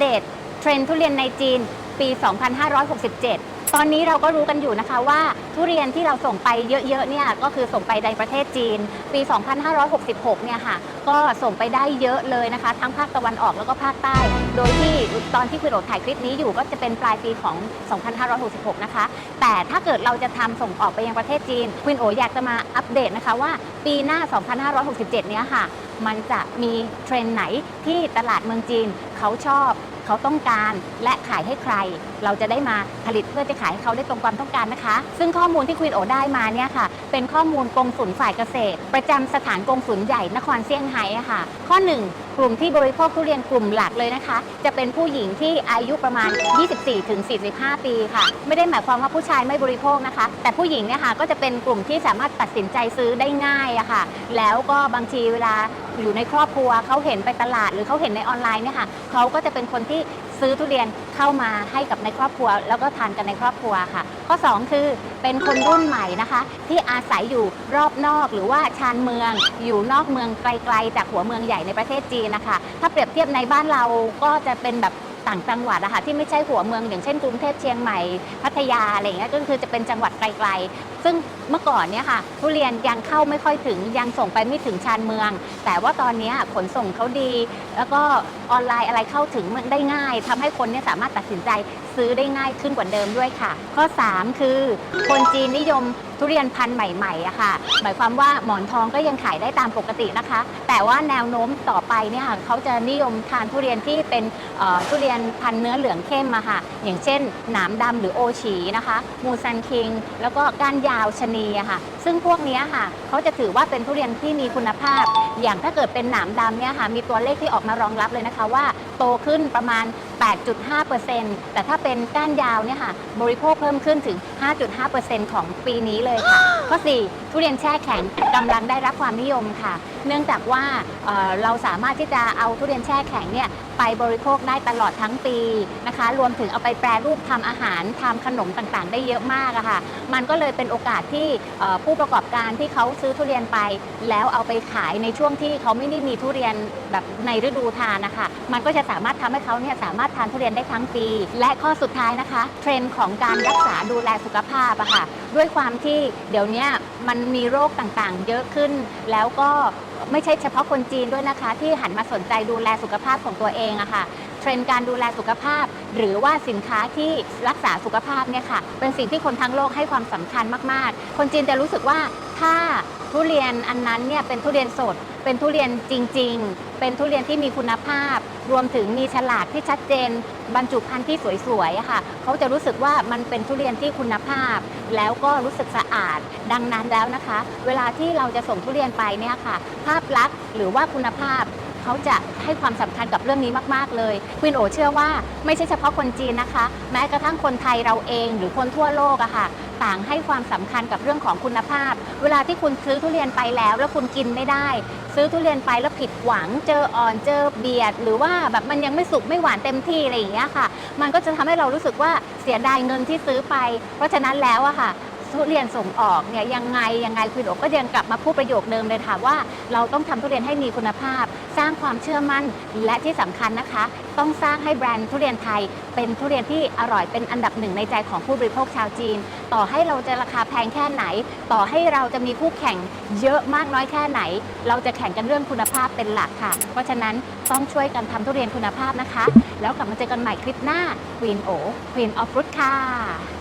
เดตเทรนทุเรียนในจีนปี 2567 ตอนนี้เราก็รู้กันอยู่นะคะว่าทุเรียนที่เราส่งไปเยอะๆเนี่ยก็คือส่งไปในประเทศจีน ปี 2566 เนี่ยค่ะ ก็ส่งไปได้เยอะเลยนะคะ ทั้งภาคตะวันออกแล้วก็ภาคใต้ โดยที่ตอนที่คุณโอถ่ายคลิปนี้อยู่ก็จะเป็นปลายปีของ 2566 นะคะ แต่ถ้าเกิดเราจะทำส่งออกไปยังประเทศจีนควินโออยากจะมาอัปเดตนะคะว่าปีหน้า 2567 เนี้ยค่ะ มันจะมีเทรนไหนที่ตลาดเมืองจีนเขาชอบ เขาต้องการและขายให้ใคร เราจะได้มาผลิตเพื่อจะขายให้เขาได้ตรงความต้องการนะคะ ซึ่งข้อมูลที่ควีนโอได้มาเนี่ยค่ะ เป็นข้อมูลกองสุลฝ่ายเกษตร ประจำสถานกองสุลใหญ่นครเซี่ยงไฮ้ค่ะ ข้อ 1 กลุ่มที่บริโภคทุเรียนกลุ่มหลักเลยนะคะ จะเป็นผู้หญิงที่อายุประมาณ 24-45 ปีค่ะ ไม่ได้หมายความว่าผู้ชายไม่บริโภคนะคะ แต่ผู้หญิงเนี่ยค่ะก็จะเป็นกลุ่มที่สามารถตัดสินใจซื้อได้ง่ายอะค่ะ แล้วก็บางทีเวลาอยู่ในครอบครัวเขาเห็นไปตลาด หรือเขาเห็นในออนไลน์เนี่ยค่ะเขาก็จะเป็นคนที่ซื้อทุเรียนเข้ามาให้กับในครอบครัว แล้วก็ทานกันในครอบครัวค่ะ ข้อ 2 คือเป็นคนรุ่นใหม่นะคะ ที่อาศัยอยู่รอบนอกหรือว่าชานเมือง อยู่นอกเมืองไกลๆ จากหัวเมืองใหญ่ในประเทศจีนนะคะ ถ้าเปรียบเทียบในบ้านเราก็จะเป็นแบบ ต่างจังหวัดอะค่ะที่ไม่ใช่หัวเมืองอย่างเช่นกรุงเทพเชียงใหม่พัทยาอะไรเงี้ยก็คือจะเป็นจังหวัดไกลๆ ซึ่งเมื่อก่อนเนี่ยค่ะทุเรียนยังเข้าไม่ค่อยถึงยังส่งไปไม่ถึงชานเมือง แต่ว่าตอนนี้ขนส่งเขาดี แล้วก็ออนไลน์อะไรเข้าถึงมันได้ง่ายทำให้คนเนี่ยสามารถตัดสินใจ ซื้อได้ง่ายขึ้นกว่าเดิมด้วยค่ะ ข้อ 3 คือ คนจีนนิยมทุเรียนพันธุ์ใหม่ๆอะค่ะ หมายความว่าหมอนทองก็ยังขายได้ตามปกตินะคะ แต่ว่าแนวโน้มต่อไปเนี่ยค่ะเขาจะนิยมทานทุเรียนที่เป็นทุเรียนพันธุ์เนื้อเหลืองเข้มอะค่ะ อย่างเช่น หนามดำหรือโอฉีนะคะ มูซันคิง แล้วก็ก้านยาวชะนีอะค่ะ ซึ่งพวกนี้ค่ะเขาจะถือว่าเป็นทุเรียนที่มีคุณภาพ อย่างถ้าเกิดเป็นหนามดำเนี่ยค่ะ มีตัวเลขที่ออกมารองรับเลยนะคะว่าโตขึ้นประมาณ 8.5%แต่ถ้าเป็นก้านยาวเนี่ยค่ะบริโภคเพิ่มขึ้นถึง 5.5%ของปีนี้เลยค่ะ ข้อ 4 ทุเรียนแช่แข็งกำลังได้รับความนิยมค่ะ เนื่องจากว่าเอ่อเราสามารถที่จะเอาทุเรียนแช่แข็งเนี่ยไปบริโภคได้ตลอดทั้งปีนะคะ รวมถึงเอาไปแปรรูปทำอาหารทำขนมต่างๆ ได้เยอะมากอะค่ะ มันก็เลยเป็นโอกาสที่เอ่อผู้ประกอบการที่เขาซื้อทุเรียนไป แล้วเอาไปขายในช่วงที่เขาไม่ได้มีทุเรียนแบบในฤดูทานนะคะ มันก็จะสามารถทำให้เขาเนี่ยสามารถทานทุเรียนได้ทั้งปี และข้อสุดท้ายนะคะ เทรนด์ของการรักษาดูแลสุขภาพอะค่ะ ด้วยความที่เดี๋ยวนี้มันมีโรคต่างๆ เยอะขึ้น แล้วก็ไม่ใช่เฉพาะคนจีนด้วยนะคะ ที่หันมาสนใจดูแลสุขภาพของตัวเองอะค่ะเทรนด์การดูแลสุขภาพ หรือว่าสินค้าที่รักษาสุขภาพเนี่ยค่ะเป็นสิ่งที่คนทั้งโลกให้ความสำคัญมากๆ คนจีนจะรู้สึกว่าถ้าทุเรียนอันนั้นเนี่ยเป็นทุเรียนสด เป็นทุเรียนจริง ๆ เป็นทุเรียนที่มีคุณภาพ รวมถึงมีฉลากที่ชัดเจน บรรจุภัณฑ์ที่สวยๆค่ะ เขาจะรู้สึกว่ามันเป็นทุเรียนที่คุณภาพ แล้วก็รู้สึกสะอาด ดังนั้นแล้วนะคะ เวลาที่เราจะส่งทุเรียนไปเนี่ยค่ะ ภาพลักษณ์หรือว่าคุณภาพ เขาจะให้ความสำคัญกับเรื่องนี้มาก ๆ เลยควินโอเชื่อว่าไม่ใช่เฉพาะคนจีนนะคะ แม้กระทั่งคนไทยเราเองหรือคนทั่วโลกอะค่ะ ต่างให้ความสำคัญกับเรื่องของคุณภาพ เวลาที่คุณซื้อทุเรียนไปแล้ว แล้วคุณกินไม่ได้ ซื้อทุเรียนไปแล้วผิดหวัง เจออ่อนเจอเบียด หรือว่าแบบมันยังไม่สุกไม่หวานเต็มที่อะไรอย่างเงี้ยค่ะ มันก็จะทำให้เรารู้สึกว่าเสียดายเงินที่ซื้อไป เพราะฉะนั้นแล้วอะค่ะ ทุเรียนส่งออกเนี่ยยังไงยังไงคุณโอก็ยังกลับมาพูดประโยคเดิมเลยค่ะว่า เราต้องทำทุเรียนให้มีคุณภาพ สร้างความเชื่อมั่นและที่สำคัญนะคะ ต้องสร้างให้แบรนด์ทุเรียนไทย เป็นทุเรียนที่อร่อยเป็นอันดับหนึ่งในใจของผู้บริโภคชาวจีน ต่อให้เราจะราคาแพงแค่ไหน ต่อให้เราจะมีคู่แข่งเยอะมากน้อยแค่ไหน เราจะแข่งกันเรื่องคุณภาพเป็นหลักค่ะ เพราะฉะนั้นต้องช่วยกันทำทุเรียนคุณภาพนะคะ แล้วกลับมาเจอกันใหม่คลิปหน้า Queen O Queen of Fruit ค่ะ